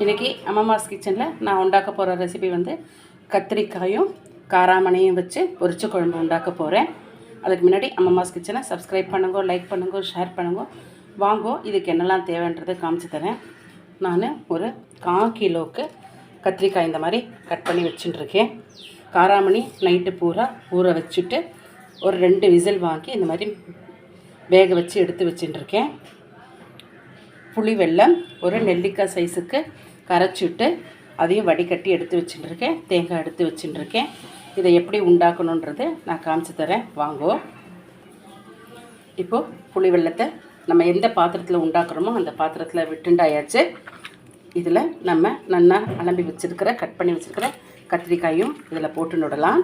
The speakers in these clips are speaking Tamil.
இன்றைக்கி அம்மாஸ் கிச்சனில் நான் உண்டாக்க போகிற ரெசிபி வந்து கத்திரிக்காயும் காராமணியும் வச்சு பொரிச்ச குழம்பு உண்டாக்க போகிறேன் அதுக்கு முன்னாடி அம்மாஸ் கிச்சனை சப்ஸ்கிரைப் பண்ணுங்க லைக் பண்ணுங்க ஷேர் பண்ணுங்க. வாங்கோ இதுக்கு என்னெல்லாம் தேவைன்றதை காமிச்சு தரேன். நான் ஒரு கா கிலோவுக்கு கத்திரிக்காய் இந்த மாதிரி கட் பண்ணி வச்சுட்டுருக்கேன். காராமணி நைட்டு பூரா ஊற வச்சுட்டு ஒரு ரெண்டு விசில் வாங்கி இந்த மாதிரி வேக வச்சு எடுத்து வச்சுட்டுருக்கேன். புளி வெல்லம் ஒரு நெல்லிக்காய் சைஸுக்கு கரைச்சிட்டு அதையும் வடிகட்டி எடுத்து வச்சுட்டுருக்கேன். தேங்காய் எடுத்து வச்சுட்டுருக்கேன். இதை எப்படி உண்டாக்கணுன்றது நான் காமிச்சு தரேன். வாங்கோ. இப்போது புளி வெள்ளத்தை நம்ம எந்த பாத்திரத்தில் உண்டாக்குறோமோ அந்த பாத்திரத்தில் விட்டுண்டாயாச்சு. இதில் நம்ம நல்லா அலம்பி வச்சுருக்கிற கட் பண்ணி வச்சுருக்கிற கத்திரிக்காயும் இதில் போட்டு நுடலாம்.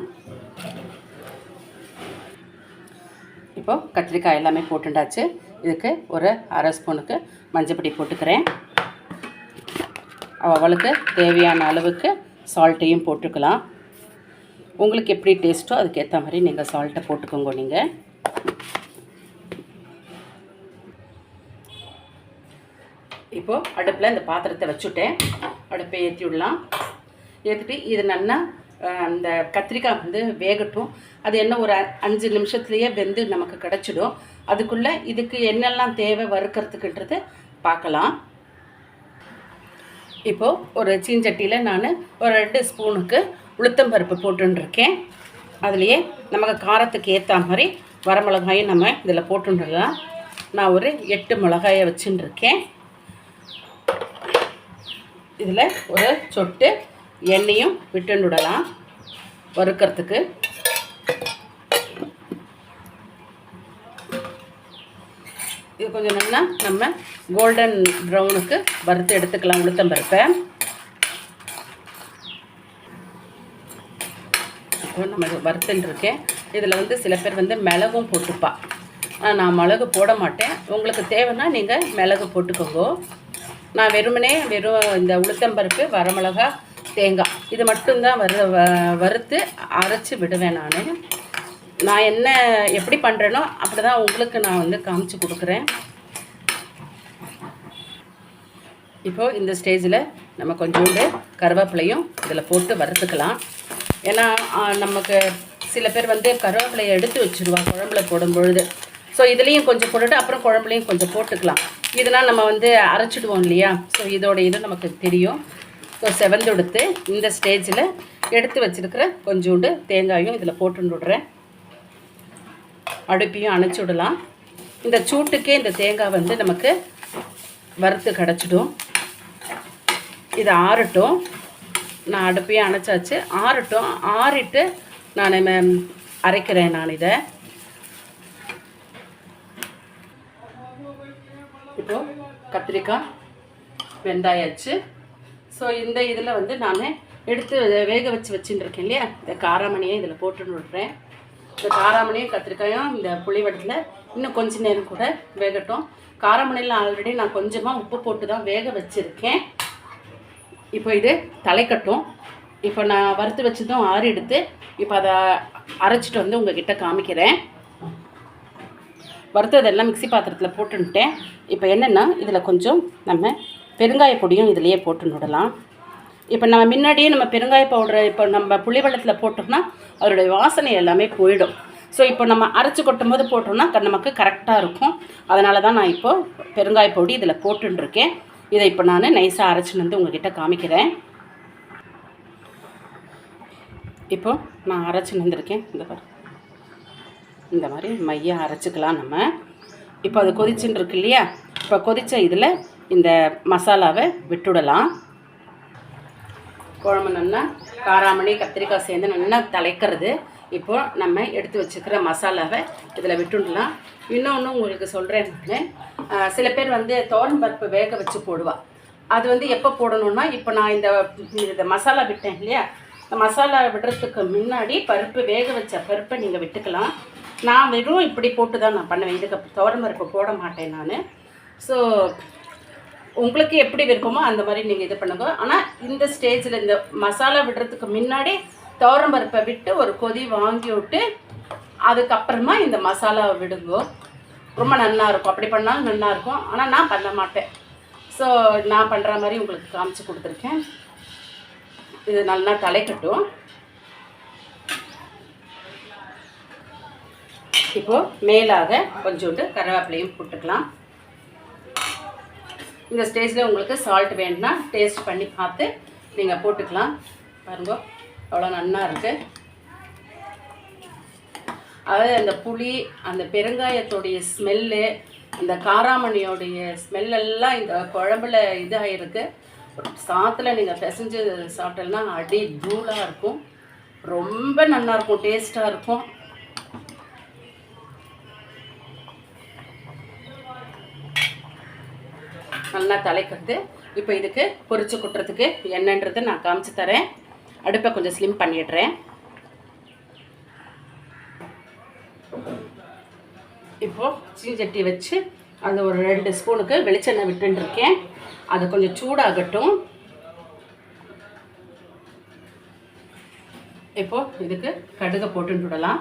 இப்போது கத்திரிக்காய் எல்லாமே போட்டுண்டாச்சு. இதுக்கு ஒரு அரை ஸ்பூனுக்கு மஞ்சப்பொடி போட்டுக்கிறேன். அவளுக்கு தேவையான அளவுக்கு சால்ட்டையும் போட்டுக்கலாம். உங்களுக்கு எப்படி டேஸ்ட்டோ அதுக்கேற்ற மாதிரி நீங்கள் சால்ட்டை போட்டுக்கோங்க நீங்கள் இப்போது அடுப்பில் இந்த பாத்திரத்தை வச்சுட்டேன். அடுப்பை ஏற்றி விடலாம் ஏற்றிட்டு இது நல்லா அந்த கத்திரிக்காய் வந்து வேகட்டும். அது என்ன ஒரு அ- அஞ்சு நிமிஷத்துலேயே வெந்து நமக்கு கிடச்சிடும். அதுக்குள்ளே இதுக்கு என்னெல்லாம் தேவை வறுக்கிறதுக்குன்றது பார்க்கலாம். இப்போது ஒரு சீஞ்சட்டியில் நான் ஒரு ரெண்டு ஸ்பூனுக்கு உளுத்தம்பருப்பு போட்டுருக்கேன் அதுலேயே நமக்கு காரத்துக்கு ஏற்ற மாதிரி வரமிளகாயும் நம்ம இதில் போட்டுடலாம் நான் ஒரு எட்டு மிளகாயை வச்சுட்டுருக்கேன் இதில் ஒரு சொட்டு எண்ணெயும் விட்டுடலாம் வறுக்கிறதுக்கு. இது கொஞ்சம் நல்லா நம்ம கோல்டன் ப்ரௌனுக்கு வறுத்து எடுத்துக்கலாம் உளுத்தம்பருப்பை நம்ம வறுத்துன்னு இருக்கேன். இதில் வந்து சில பேர் வந்து மிளகும் போட்டுப்பா. நான் மிளகு போட மாட்டேன். உங்களுக்கு தேவைன்னா நீங்கள் மிளகு போட்டுக்கோங்க. நான் வெறுமனே வெறும் இந்த உளுத்தம்பருப்பு வரமிளகா தேங்காய். இது மட்டும்தான் வறு வ- வறுத்து அரைச்சி விடுவேன் நான். நான் என்ன எப்படி பண்ணுறேனோ அப்படி தான் உங்களுக்கு நான் வந்து காமிச்சு கொடுக்குறேன். இப்போது இந்த ஸ்டேஜில் நம்ம கொஞ்சோண்டு கருவேப்பிலையும் இதில் போட்டு வறுத்துக்கலாம். ஏன்னா நமக்கு சில பேர் வந்து கருவேப்பிலையை எடுத்து வச்சுருவா குழம்புல போடும் பொழுது ஸோ இதுலேயும் கொஞ்சம் போட்டுட்டு அப்புறம் குழம்புலையும் கொஞ்சம் போட்டுக்கலாம். இதெல்லாம் நம்ம வந்து அரைச்சிடுவோம் இல்லையா? ஸோ இதோட இது நமக்கு தெரியும். ஸோ செவந்தெடுத்து இந்த ஸ்டேஜில் எடுத்து வச்சிருக்கிற கொஞ்சோண்டு தேங்காயும் இதில் போட்டு விடுறேன். அடுப்பையும் அணைச்சி விடலாம். இந்த சூட்டுக்கே இந்த தேங்காய் வந்து நமக்கு வறுத்து கிடச்சிடும். இது ஆறட்டும். நான் அடுப்பையும் அணைச்சாச்சு. ஆறட்டும். ஆறிட்டு நான் அரைக்கிறேன் நான் இதை. இப்போ கத்திரிக்காய் வெந்தாயாச்சு. ஸோ இந்த இதில் வந்து நான் எடுத்து வேக வச்சு வச்சுட்டுருக்கேன் இல்லையா? இந்த காராமணியை இதில் போட்டு விடுறேன். இந்த காராமணியும் கத்திரிக்காயும் இந்த புளிவடத்தில் இன்னும் கொஞ்ச நேரம் கூட வேகட்டும். காராமணியில் ஆல்ரெடி நான் கொஞ்சமாக உப்பு போட்டு தான் வேக வச்சுருக்கேன். இப்போ இது தலைக்கட்டும். இப்போ நான் வறுத்து வச்சதும் ஆறு எடுத்து இப்போ அதை அரைச்சிட்டு வந்து உங்ககிட்ட காமிக்கிறேன். வறுத்ததெல்லாம் மிக்ஸி பாத்திரத்தில் போட்டுன்ட்டேன். இப்போ என்னென்னா இதில் கொஞ்சம் நம்ம பெருங்காய பொடியும் இதிலையே போட்டு விடலாம் இப்போ நம்ம முன்னாடியே நம்ம பெருங்காய பவுடரை இப்போ நம்ம புளி வெள்ளத்தில் போட்டோம்னா அதோடைய வாசனை எல்லாமே போயிடும். ஸோ இப்போ நம்ம அரைச்சி கொட்டும் போது போட்டோம்னா நமக்கு கரெக்டாக இருக்கும். அதனால தான் நான் இப்போது பெருங்காய பொடி இதில் போட்டுருக்கேன் இதை இப்போ நான் நைஸாக அரைச்சின்னு வந்து உங்ககிட்ட காமிக்கிறேன். இப்போ நான் அரைச்சின்னு வந்திருக்கேன். இந்த இந்த மாதிரி மையம் அரைச்சிக்கலாம் நம்ம. இப்போ அது கொதிச்சுன்னு இருக்கு இல்லையா? இப்போ கொதித்த இதில் இந்த மசாலாவை விட்டுடலாம். குழம்பு நல்லா காராமணி கத்திரிக்காய் சேர்ந்து நல்லா தலைக்கிறது. இப்போ நம்ம எடுத்து வச்சுக்கிற மசாலாவை இதில் விட்டுடலாம். இன்னொன்று உங்களுக்கு சொல்கிறேன் நான். சில பேர் வந்து தோரன் பருப்பு வேக வச்சு போடுவாள் அது வந்து எப்போ போடணும்னா இப்போ நான் இந்த இந்த மசாலா விட்டேன் இல்லையா? இந்த மசாலா விடுறதுக்கு முன்னாடி பருப்பு வேக வச்ச பருப்பை நீங்கள் விட்டுக்கலாம். நான் வெறும் இப்படி போட்டு தான் நான் பண்ணுவேன். இதுக்கு தோரம்பருப்பு போட மாட்டேன் நான். ஸோ உங்களுக்கு எப்படி விருப்பமோ அந்த மாதிரி நீங்கள் இது பண்ணுங்க. ஆனால் இந்த ஸ்டேஜில் இந்த மசாலா விடுறதுக்கு முன்னாடி துவரம் பருப்பை விட்டு ஒரு கொதி வாங்கி விட்டு அதுக்கப்புறமா இந்த மசாலாவை விடுங்கோ. ரொம்ப நல்லா இருக்கும். அப்படி பண்ணாலும் நல்லா இருக்கும். ஆனால் நான் பண்ண மாட்டேன். ஸோ நான் பண்ணுற மாதிரி உங்களுக்கு காமிச்சு கொடுத்துருக்கேன். இது நல்லா தலைக்கட்டும். இப்போது மேலாக கொஞ்சோண்டு கருவேப்பிலையும் போட்டுக்கலாம். இந்த ஸ்டேஜில் உங்களுக்கு சால்ட் வேணும்னா டேஸ்ட் பண்ணி பார்த்து நீங்கள் போட்டுக்கலாம். பாருங்க அவ்வளோ நல்லா இருக்குது அதாவது அந்த புளி அந்த பெருங்காயத்தோடைய ஸ்மெல்லு இந்த காராமணியோடைய ஸ்மெல்லெல்லாம் இந்த குழம்புல இதாகிருக்கு சாத்தில் நீங்கள் பிசைஞ்சு சாப்பிட்டோம்னா அடி தூளாக இருக்கும். ரொம்ப நல்லாயிருக்கும் டேஸ்ட்டாக இருக்கும். நல்லா தலைக்கிறது இப்போ இதுக்கு பொரிச்சு கொட்டுறதுக்கு என்னன்றது நான் காமிச்சு தரேன். அடுப்பை கொஞ்சம் ஸ்லிம் பண்ணிடுறேன். இப்போது சீஞ்சட்டி வச்சு அந்த ஒரு ரெண்டு ஸ்பூனுக்கு வெளிச்செண்ணெய் விட்டுருக்கேன் அது கொஞ்சம் சூடாகட்டும். இப்போது இதுக்கு கடுகை போட்டுன்னு விடலாம்.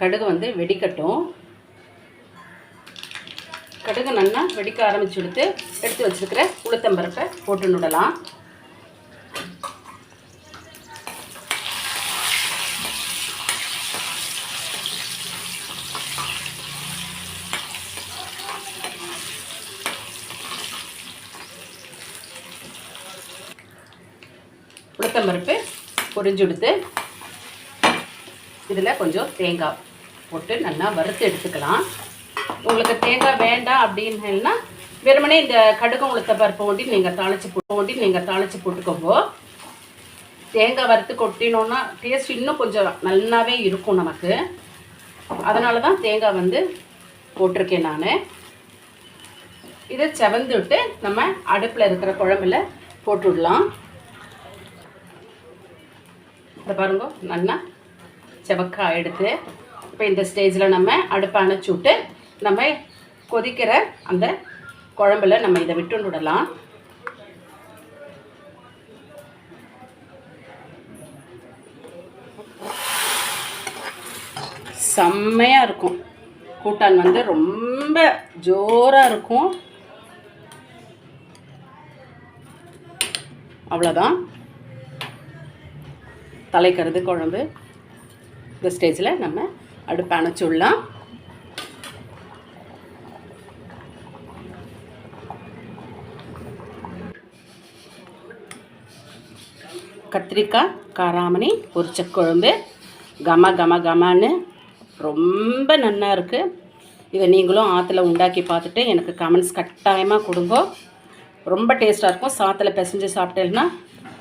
கடுகு வந்து வெடிக்கட்டும். கடுகு நல்லா வெடிக்க ஆரம்பிச்சு கொடுத்து எடுத்து வச்சுருக்கிற உளுத்தம்பருப்பை போட்டு நுடலாம். உளுத்தம்பருப்பு பொரிஞ்சு கொடுத்து இதில் கொஞ்சம் தேங்காய். போட்டு நல்லா வறுத்து எடுத்துக்கலாம். உங்களுக்கு தேங்காய் வேண்டாம் அப்படின்னா வெறுமனே இந்த கடுகு உளுத்த பருப்பு ஒண்டி நீங்கள் தாளித்து போட்டு ஒண்டி நீங்கள் தாளித்து போட்டுக்கோங்க. தேங்காய் வறுத்து கொட்டினோன்னா டேஸ்ட் இன்னும் கொஞ்சம் நல்லாவே இருக்கும் நமக்கு. அதனால தான் தேங்காய் வந்து போட்டிருக்கேன் நான். இதை செவந்து விட்டு நம்ம அடுப்பில் இருக்கிற குழம்புல போட்டு விடலாம் இதை பாருங்க நல்லா செவக்காய் எடுத்து இப்போ இந்த ஸ்டேஜில் நம்ம அடுப்பை அணைச்சி விட்டு நம்ம கொதிக்கிற அந்த குழம்புல நம்ம இதை விட்டு விடலாம். செம்மையாக இருக்கும். கூட்டான் வந்து ரொம்ப ஜோராக இருக்கும். அவ்வளோதான் தலைக்கருது குழம்பு. இந்த ஸ்டேஜில் நம்ம அடுப்பு அணைச்சி விடலாம். கத்திரிக்காய் காராமணி பொரிச்ச குழம்பு கம கம கமான்னு ரொம்ப நல்லா இருக்குது இதை நீங்களும் ஆற்றுல உண்டாக்கி பார்த்துட்டு எனக்கு கமெண்ட்ஸ் கட்டாயமாக கொடுங்க. ரொம்ப டேஸ்ட்டாக இருக்கும். சாத்தில் பிசைஞ்சு சாப்பிட்டேன்னா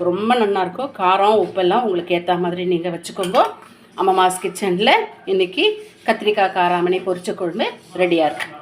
ரொம்ப நல்லாயிருக்கும் காரம் உப்பெல்லாம் உங்களுக்கு ஏற்ற மாதிரி நீங்கள் வச்சுக்கோங்க. அம்மா மாஸ் கிச்சனில் இன்றைக்கி கத்திரிக்காய் காராமணி பொரிச்ச குழம்பு ரெடியாக இருக்குது